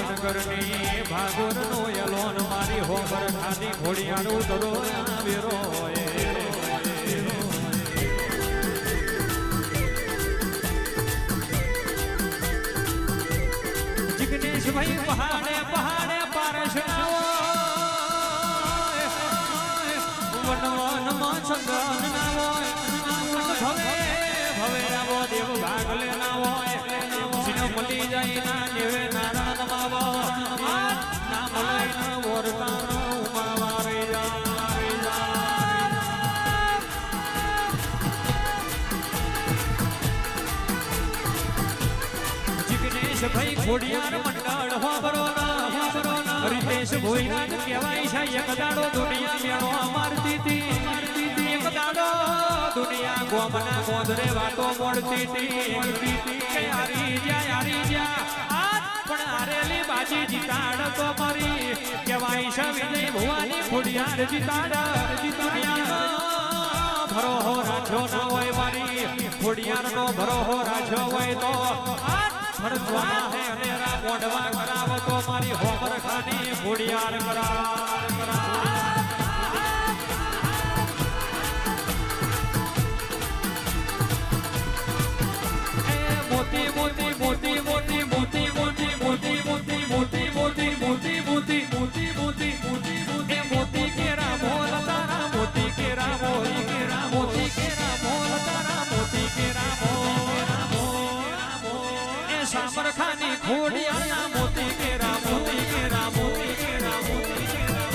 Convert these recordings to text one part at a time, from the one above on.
ભાવનગરની ભાગોર નો એલોન મારી હોબર ખાની ઘોડિયાળું દરો વેરો જિગ્નેશભાઈ પહાડે પહાડે પારશ ભવે ભવે દેવ ભાગ લેના જાય ના દેવે ખોડિયાર મંડળ કહેવાય છે, એક દાડો દુનિયા દુનિયા વાતો મોડતી હતી. કે છે, વિજય ભુવાની ખોડિયાર જીતાડ. ભરોહો રાખ્યો ના હોય તો સળગવાના હે અનેરા મારી હોમર ખાની ભૂડિયાર કરાર કરાર ખોડિયાના મોતી કેરા મોતી કેરા મોતી કેરા મોતી કેરા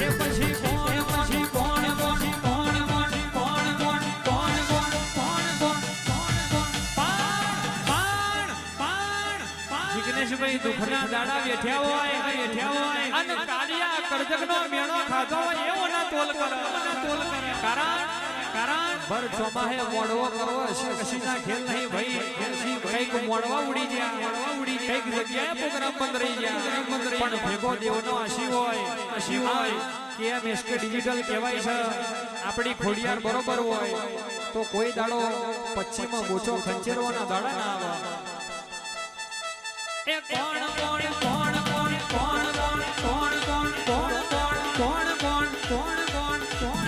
એ પછી પછી કોણ કોણ કોણ કોણ કોણ કોણ કોણ કોણ કોણ કારણ કારણ ભર ચોમાહે મોડવો કરવો છે કશીના ખેલ નહીં ભાઈ કંઈક મોડવા ઉડી ગયા ઉડી કંઈક જગ્યાએ પ્રોગ્રામ બંધ રહી ગયા પણ ભેગો દેવનો આશી હોય આશી હોય કે એમ એસકે ડિજિટલ કહેવાય છે આપણી ખોડિયાર બરોબર હોય તો કોઈ દાડો પશ્ચિમમાં મોચો ખંચેરવાના દાડા ના આવે એ કોણ કોણ કોણ કોણ કોણ કોણ કોણ કોણ કોણ કોણ કોણ કોણ કોણ કોણ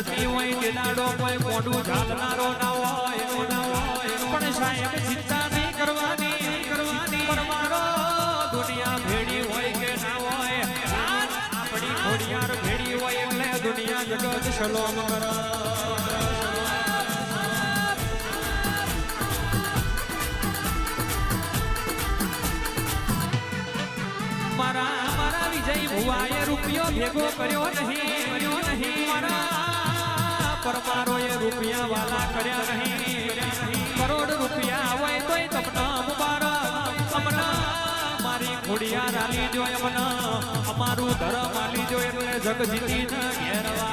ભનને હોય દાડો કોઈ મોઢું ઝાલનારો ના હોય પણ સાહેબ ચિંતા નહીં કરવાની કરવાની. પણ મારો દુનિયા ભેડી હોય કે ના હોય? આપણી ઘોડિયાર ભેડી હોય એટલે દુનિયા જગત સલોમ કરે. મારા મારા વિજય ભુવાએ રૂપિયો ભેગો કર્યો નહીં કર્યો નહીં. મારા રૂપિયા વાલા કર્યા નહીં. કરોડ રૂપિયા હોય તોય તમને મુબારક અમના મારી ખોડિયા રાલી જો અમના. અમારું ધર્મ આલી જો એટલે જગ જીતી ઘેરવા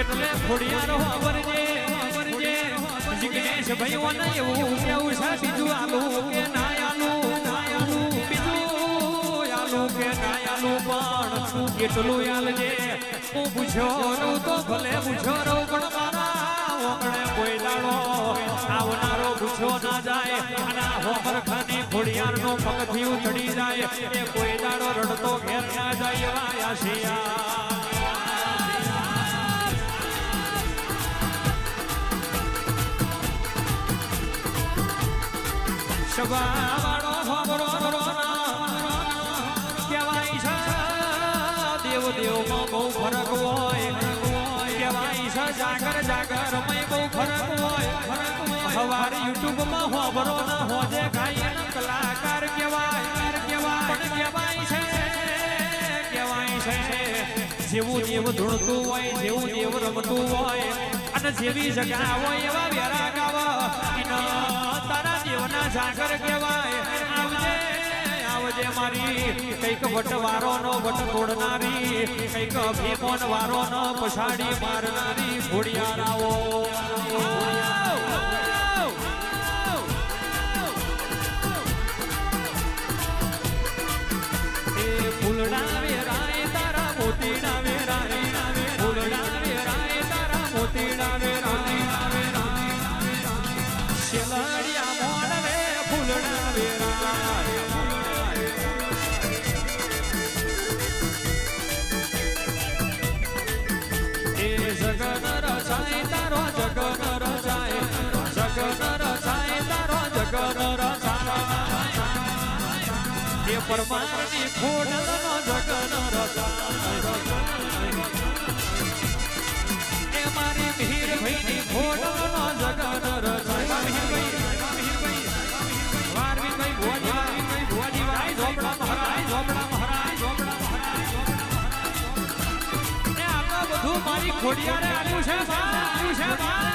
એટલે ખોડિયાર વાવરજે અવરજે જિગ્નેશ ભાઈ ઓને એવું કેવું છે, બીજું આલું કે ના ના આલુ? આલુ પણ કેટલું આલજે? હું પૂછ્યો રહું તો ભલે પૂછ્યો રહું, પણ મારા કોઈ દાડો આવનારો પૂછ્યો ના જાય આના હોમર ખાની ખોડિયાર નો પગથી ઉતડી જાય. એ કોઈ દાડો રડતો ઘેર ના જાય વાયા શિયા સભા વાળો દેવમાં બહુ ફરક હોય. કહેવાય છે જાગર જાગર મય બહુ ફરક હોય. સવાર યુટ્યુબમાં હોબરો ના હોજે ગાય કલાકાર કહેવાય. કહેવાય કહેવાય છે કહેવાય છે. જેવું દેવ ધૂણતું હોય, જેવું દેવ રમતું હોય, અને જેવી જગા હોય એવા વેરા ગાવા. તારા દેવના જાગર કહેવાય. આવજે. આવજે મારી કંઈક વટવારો નો વટ તોડનારી કંઈક ભીમોન વારો નો પછાડી મારનારી ઘોડિયારાઓ એ પરમારની ખોડલનો જગન રચાય. એ મારી ભીર રચાય. વારવી કઈ ભોજી વારવી કઈ ભોજી આવ્યું છે બા છે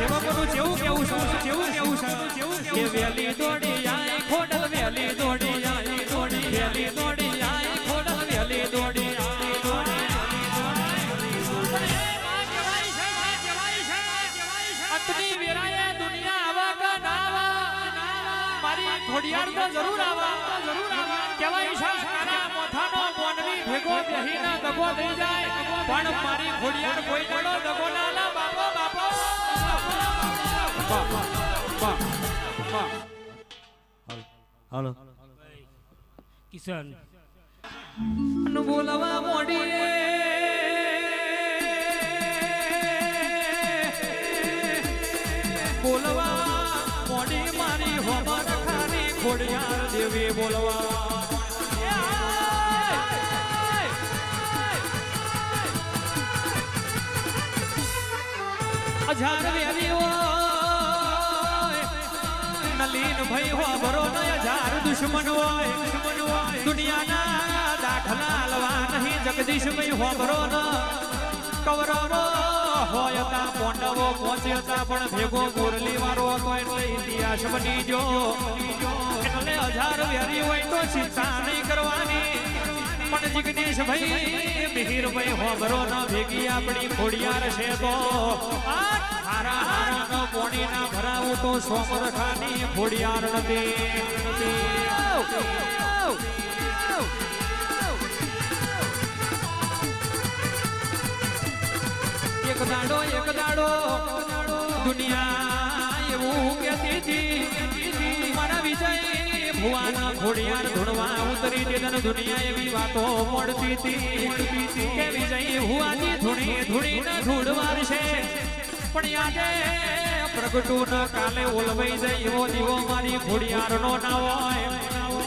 સેવકોનું જેવું કેવું છું જેવું કેવું છે? કે વેલી દોડી આય, ખોડલ વેલી દોડી આય દોડી વેલી દોડી આય, ખોડલ વેલી દોડી ઘોડિયાર તો જરૂર દગો થઈ જાય. પણ મારી ઘોડિયાર કોઈ દગો ના હાલો. કિશન. બોલાવા મોડી બોલવા મોડી મારી હોમર ખાની ખોડિયાર દેવી બોલવા. વેરી હોય નલીન ભઈ હો બરો નય હજાર દુશ્મન હોય. દુનિયાના દાખલા લવા નહીં જગદીશ ભઈ હો બરો ન કૌરવો હોય તા પોંડવો પહોંચ્યા પણ ભેગો મુરલી વાળો હતો એટલે ઇતિહાસ બની જો એટલે હજાર વેરી હોય તો ચિંતા નહીં કરવાની. પણ જગદીશ ભાઈ, મિહિર ભાઈ હોબરો ન ભેગી આપણી ખોડિયાર છે તો. હારા હારા નો પોણી ના ભરાવું તો સોમર ખાની ખોડિયાર નથી. એક દાડો એક દાડો દુનિયા એવું કેતી હતી. મારા વિજય ભુવાના ઘોડિયાર ધૂણવા ઉતરી જેદન દુનિયા એવી વાતો મળતી હતી. કે વિજય ભુવાની ધૂણી ધૂણી ન ધૂળવાર છે પણ આજે પ્રગટું ન કાલે ઓલવાઈ જાય એવો દીવો મારી ખોડિયાર નો હોય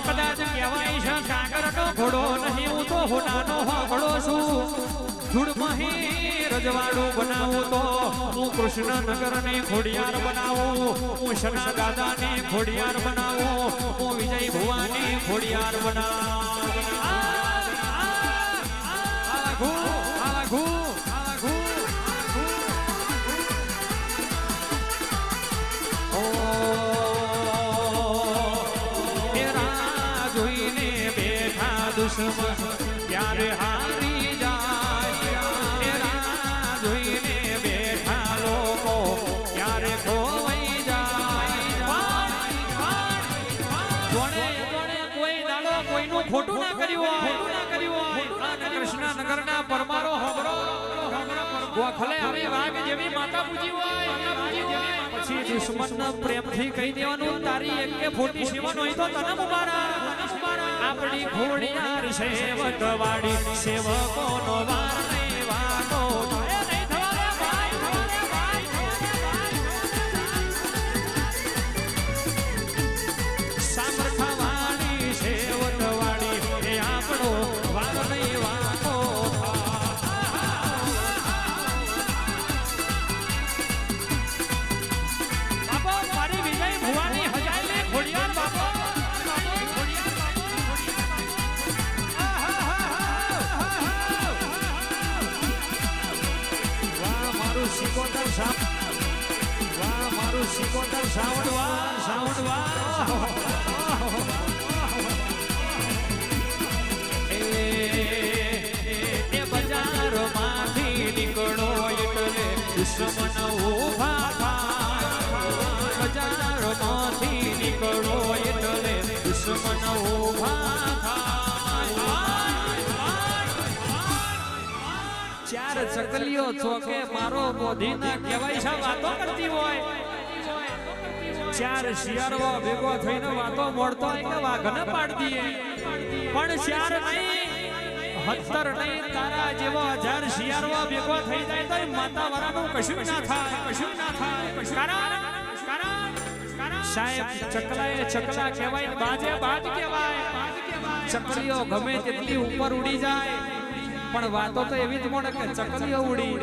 કદાચ કહેવાય છે કાગર નો ઘોડો નહીં, હું તો હોટાનો હોગડો ધૂળમહી રજવાડું બનાવું તો હું કૃષ્ણનગર ને ખોડિયાર બનાવું, હું શના દાદા ને ખોડિયાર બનાવું, હું વિજય ભુવાની ખોડિયાર બનાવું. જોઈને બેઠા દુશ્મન ત્યારે હારી જાય કર્યું હોય ના કર્યું હોય અને કૃષ્ણનગરના પરમારો હબરો ગોખલે હવે વાઘ જેવી માતા પૂજી હોય. પછી દુશ્મન પ્રેમથી કહી દેવાનું તારી એક ફોટી સેવન હોય તો તને મુબારક. આપણી ઘોડિયાર સેવક વાળી. સેવકોનો વાર સિકોતર સાઉન્ડ વાહ મારું સિકોતર સાઉન્ડ વાહ સાઉન્ડ વાહ. એ ચાર છો કે મારો બોધીના કહેવાય છે વાતો કરતી હોય? ચાર શિયાળો ભેગો થઈને વાતો મોડતો હોય વાઘને પાડી પણ ચાર નહીં હત્તર નહીં, તારા જેવો હજાર શિયાળો ભેગો થઈ જાય તો માતા વરાનું કશું ના થાય. કશું ના થાય કારણ, સાહેબ, ચકલાએ ચકલા કહેવાય બાજે બાજ કહેવાય. ચકલીઓ ગમે તેટલી ઉપર ઉડી જાય. પણ વાતો તો એવી જ મળે કે ચકલીઓ ઉડી.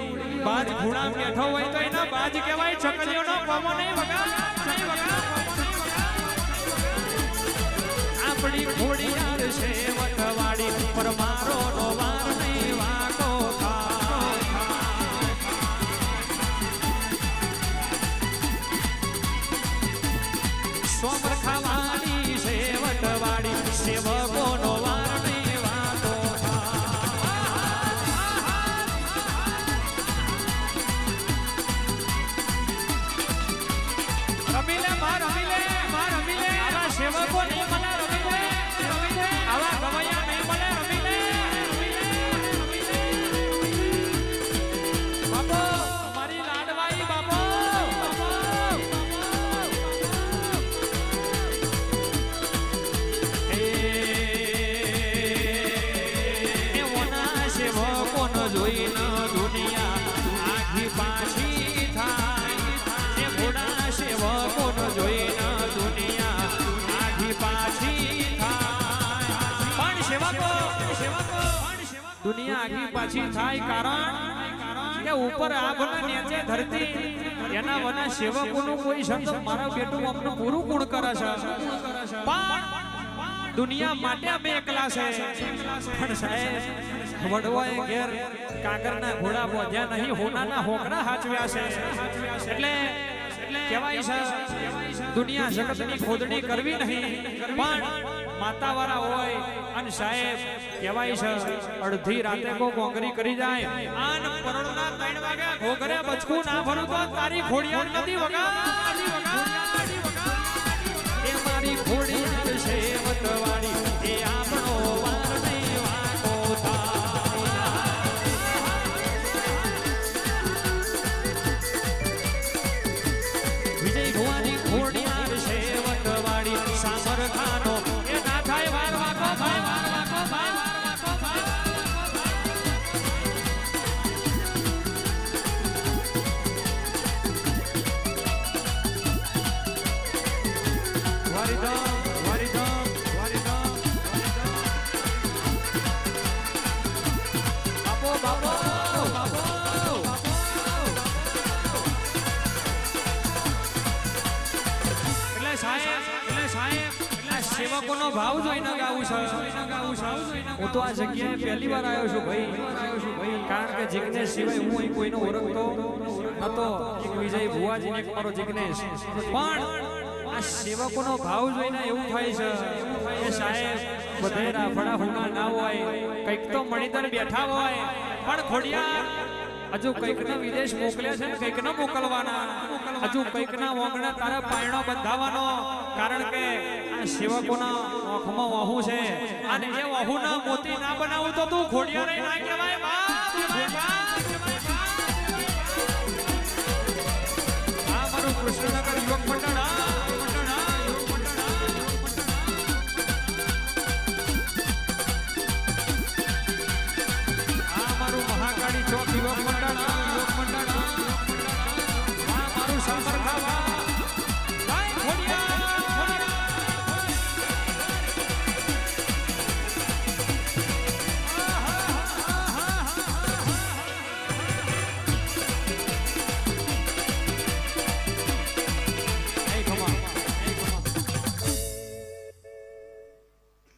બાજ ઘોડા બેઠો હોય તો એના બાજ કહેવાય, ચકલીઓનો વગા નહીં વગા આપણી ઘોડી છે વટવાડી પર મારો નો સેવકોનો જોઈને દુનિયા આખી પાછી થાય? એ ઘોડા સેવકોનો જોઈને દુનિયા આખી પાછી પણ દુનિયા આખી પાછી થાય કારણ કે ઉપર આભને નીચે ધરતી, એના વના સેવકોનું કોઈ શબ્દ મારા બેટું અમને પૂરું કુળ કરે છે. પણ દુનિયા માટે અમે એકલા છે. પણ સાહેબ, વડવાએ ઘેર કાગરના ઘોડા બોધ્યા નહીં, હોનાના હોકડા હાચવ્યા છે. એટલે કહેવાય છે, દુનિયા જગતની ખોદણી કરવી નહીં, પણ માતાવાળા હોય અને સાહેબ, કહેવાય છે, અડધી રાતે કો કોંગરી કરી જાય. આન પરોળના 3 વાગ્યા ઘોઘરે બચકું ના ભરું તો તારી ખોડિયાર નથી વગા સેવકોનો ભાવ જોઈને ગાવું છે. હું તો આ જગ્યાએ પહેલી વાર આવ્યો છું ભાઈ. કારણ કે જિગ્નેશ સિવાય હું અહીં કોઈનો ઓળખતો નતો. એક વિજય ભુવાજી એક મારો જિગ્નેશ. પણ આ સેવકોનો ભાવ જોઈને એવું થાય છે કે સાહેબ, બધે રાફડા ના હોય, કંઈક તો મણિધર બેઠા હોય. પણ ખોડિયા હજુ કંઈક ના વિદેશ મોકલ્યા છે ને, કંઈક ના મોકલવાના. હજુ કંઈક ના વોંગણા તારા પાયણો બંધાવાનો. કારણ કે સેવકોના આંખમાં વહુ છે. અને એ વાહુના મોતી ના બનાવું તો તું ખોડિયો નહીં ના કહેવાય મહાકાળી ચોક યુવક મંડળ